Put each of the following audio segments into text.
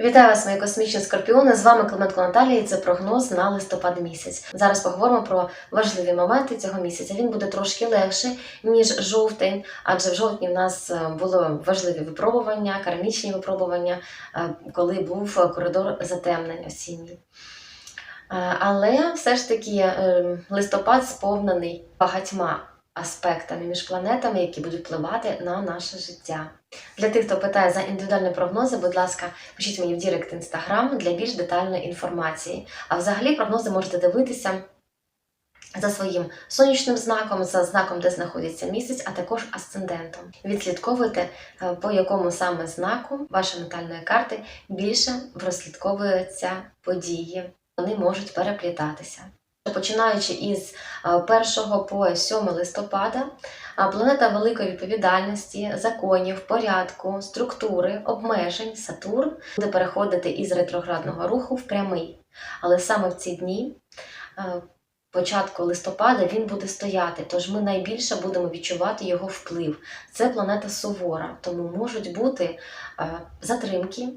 Вітаю вас, мої космічні скорпіони. З вами Клименко Наталія. і Це прогноз на листопад місяць. Зараз поговоримо про важливі моменти цього місяця. Він буде трошки легший ніж жовтень, адже в жовтні в нас е, були важливі випробування, кармічні випробування, е, коли був коридор затемнень осінній. Е, Але все ж таки листопад сповнений багатьма аспектами між планетами, які будуть впливати на наше життя. Для тих, хто питає за індивідуальні прогнози, будь ласка, пишіть мені в Дірект Інстаграм для більш детальної інформації. А взагалі прогнози можете дивитися за своїм сонячним знаком, за знаком, де знаходиться місяць, а також асцендентом. Відслідковуйте, е, по якому саме знаку вашої натальної карти більше розслідковуються події. Вони можуть переплітатися. Починаючи із е, 1 по 7 листопада, планета великої відповідальності, законів, порядку, структури, обмежень, Сатурн буде переходити із ретроградного руху в прямий. Але саме в ці дні, е, початку листопада, він буде стояти, тож ми найбільше будемо відчувати його вплив. Це планета сувора, тому можуть бути е, затримки,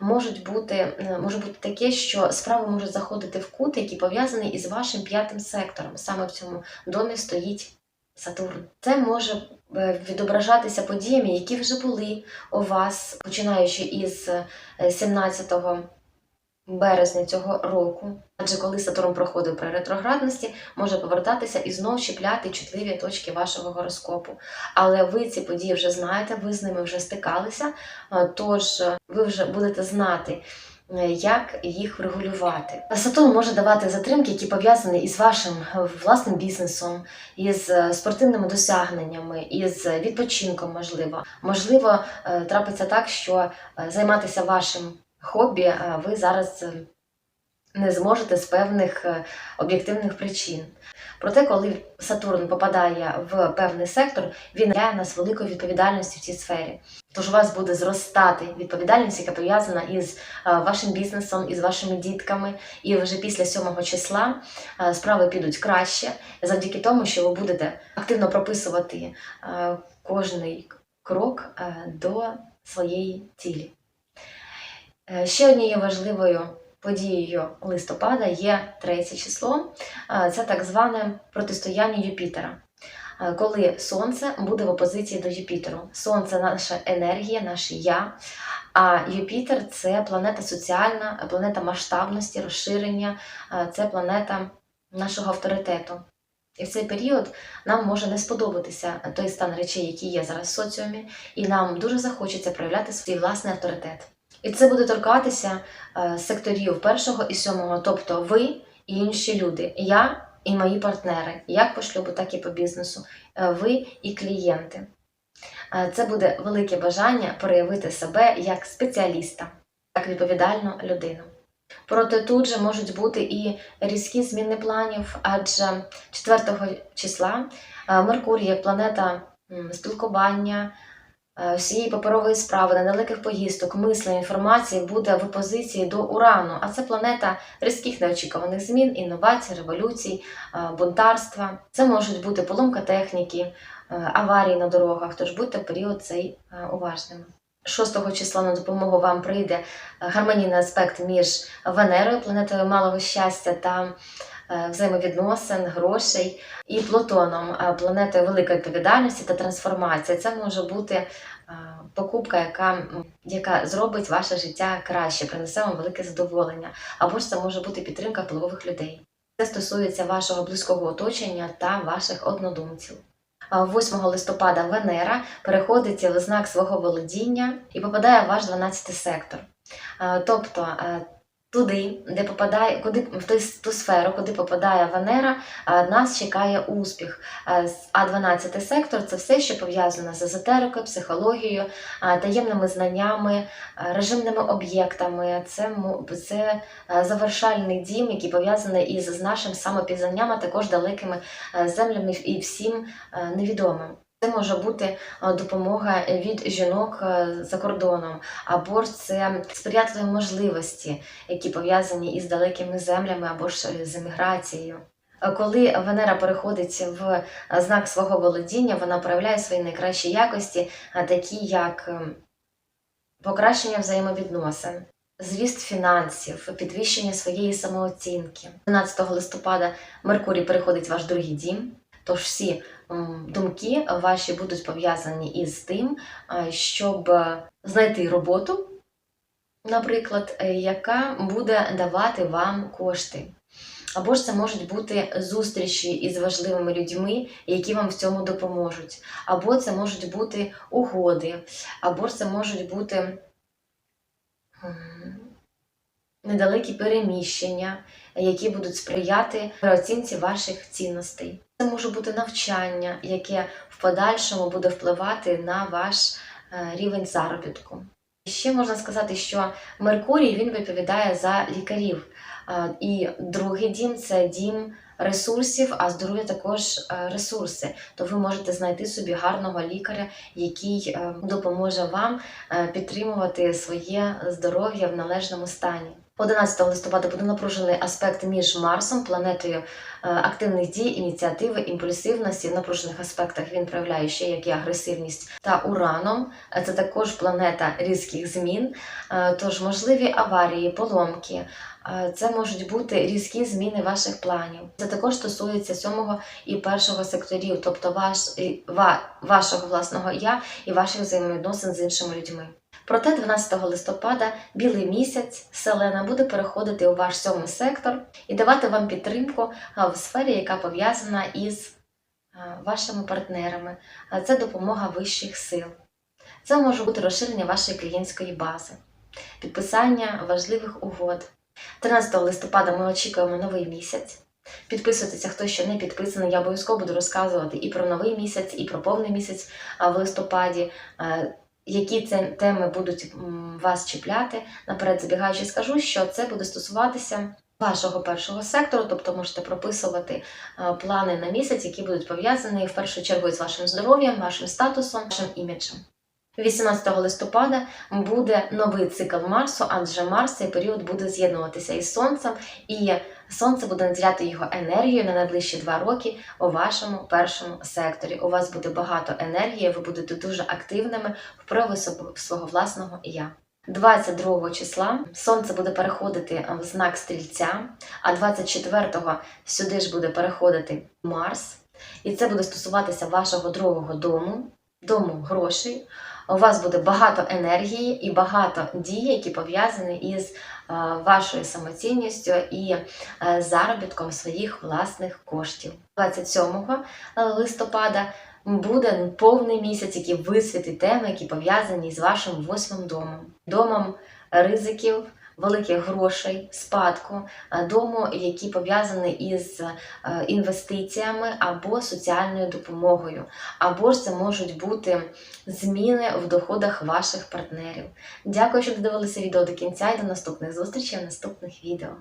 можуть бути, е, може бути таке, що справи можуть заходити в кут, який пов'язаний із вашим п'ятим сектором. Саме в цьому домі стоїть Сатурн. Це може е, відображатися подіями, які вже були у вас, починаючи із е, 17 березня цього року. Адже коли Сатурн проходив при ретроградності, може повертатися і знов чіпляти чутливі точки вашого гороскопу. Але ви ці події вже знаєте, ви з ними вже стикалися, тож е, ви вже будете знати. е, Як їх врегулювати? Сатурн може давати затримки, які пов'язані із вашим е, власним бізнесом, із спортивними досягненнями, із відпочинком, можливо. Можливо, трапиться так, що займатися вашим хобі ви зараз е, не зможете з певних е, об'єктивних причин. Проте, коли Сатурн попадає в певний сектор, він дає нас великою відповідальністю в цій сфері. Тож у вас буде зростати відповідальність, яка пов'язана із е, вашим бізнесом, із вашими дітками. І вже після 7 числа справи підуть краще завдяки тому, що ви будете активно прописувати кожний крок до своєї цілі. Е, Ще однією важливою подією листопада є третє число. Е, Це так зване протистояння Юпітера. Е, Коли Сонце буде в опозиції до Юпітеру. Сонце наша енергія, наше я. А Юпітер це планета соціальна, планета масштабності, розширення, це планета нашого авторитету. І в цей період нам може не сподобатися той стан речей, які є зараз в соціумі, і нам дуже захочеться проявляти свій власний авторитет. І це буде торкатися е, секторів першого і сьомого, тобто ви і інші люди, я і мої партнери, як по шлюбу, так і по бізнесу, е, ви і клієнти. Е, Це буде велике бажання проявити себе як спеціаліста, як відповідальну людину. Проте тут же можуть бути і різкі зміни планів, адже 4 числа Меркурій як планета спілкування, всієї паперової справи, недалеких поїздок, мислення, інформації буде в опозиції до Урану. А це планета різких неочікуваних змін, інновацій, революцій, е, бунтарства. Це можуть бути поломка техніки, е, аварії на дорогах, тож будьте в період цей е, уважними. 6 числа на допомогу вам прийде е, гармонійний аспект між Венерою, планетою малого щастя та е, взаємовідносин, грошей, і Плутоном, е, планетою великої відповідальності та трансформації. Це може бути е, покупка, яка, яка зробить ваше життя краще, принесе вам велике задоволення. Або ж це може бути підтримка впливових людей. Це стосується вашого близького оточення та ваших однодумців. 8 листопада Венера переходить в знак свого володіння і попадає в ваш 12 сектор. Е, Тобто е, туди, де попадає, куди в ту, сферу, куди попадає Венера, нас чекає успіх. А 12 сектор це все, що пов'язано з езотерикою, психологією, таємними знаннями, режимними об'єктами. Це, це завершальний дім, який пов'язаний із нашим самопізнанням, а також далекими землями і всім невідомим. Це може бути е, допомога від жінок е, за кордоном, або ж це сприятливі можливості, які пов'язані із далекими землями або ж е, з еміграцією. Коли Венера переходить в знак свого володіння, вона проявляє свої найкращі якості, такі як ем, покращення взаємовідносин, зріст фінансів, підвищення своєї самооцінки. 12 листопада Меркурій переходить в ваш другий дім. Тож всі думки ваші будуть пов'язані із тим, щоб е, знайти роботу, наприклад, е, яка буде давати вам кошти. Або ж це можуть бути зустрічі із важливими людьми, які вам в цьому допоможуть. Або це можуть бути угоди, або ж це можуть бути недалекі переміщення, які будуть сприяти переоцінці ваших цінностей. Це може бути навчання, яке в подальшому буде впливати на ваш е, рівень заробітку. Ще можна сказати, що Меркурій він відповідає за лікарів. Е, І другий дім це дім ресурсів, а здоров'я також е, ресурси. То ви можете знайти собі гарного лікаря, який допоможе вам підтримувати своє здоров'я в належному стані. 11 листопада буде напружений аспект між Марсом, планетою е, активних дій, ініціативи, імпульсивності. В напружених аспектах він проявляє ще як і агресивність та ураном. Це також планета різких змін, Е, тож можливі аварії, поломки. Е, Це можуть бути різкі зміни ваших планів. Це також стосується сьомого і першого секторів, тобто ваш, ва- вашого власного я і ваших взаємовідносин з іншими людьми. Проте 12 листопада білий місяць Селена буде переходити у ваш сьомий сектор і давати вам підтримку в сфері, яка пов'язана із вашими партнерами. Це допомога вищих сил. Це може бути розширення вашої клієнтської бази, підписання важливих угод. 13 листопада ми очікуємо новий місяць. Підписуйтеся, хто ще не підписаний. Я обов'язково буду розказувати і про новий місяць, і про повний місяць в листопаді. Які це теми будуть вас чіпляти? Наперед забігаючи, скажу, що це буде стосуватися вашого першого сектору, тобто можете прописувати е, плани на місяць, які будуть пов'язані в першу чергу з вашим здоров'ям, вашим статусом, вашим іміджем. 18 листопада буде новий цикл Марсу, адже Марс цей період буде з'єднуватися із Сонцем, і Сонце буде наділяти його енергію на найближчі два роки у вашому першому секторі. У вас буде багато енергії, ви будете дуже активними в прояві свого власного я. 22 числа сонце буде переходити в знак стрільця, а 24-го сюди ж буде переходити Марс, і це буде стосуватися вашого другого дому, дому грошей. У вас буде багато енергії і багато дій, які пов'язані із е, вашою самоцінністю і е, заробітком своїх власних коштів. 27 листопада буде повний місяць, який висвітить теми, які пов'язані з вашим восьмим домом, домом ризиків. Великих грошей, спадку, е, дому, які пов'язані із е, інвестиціями або соціальною допомогою, або ж це можуть бути зміни в доходах ваших партнерів. Дякую, що додивилися відео до кінця і до наступних зустрічей в наступних відео.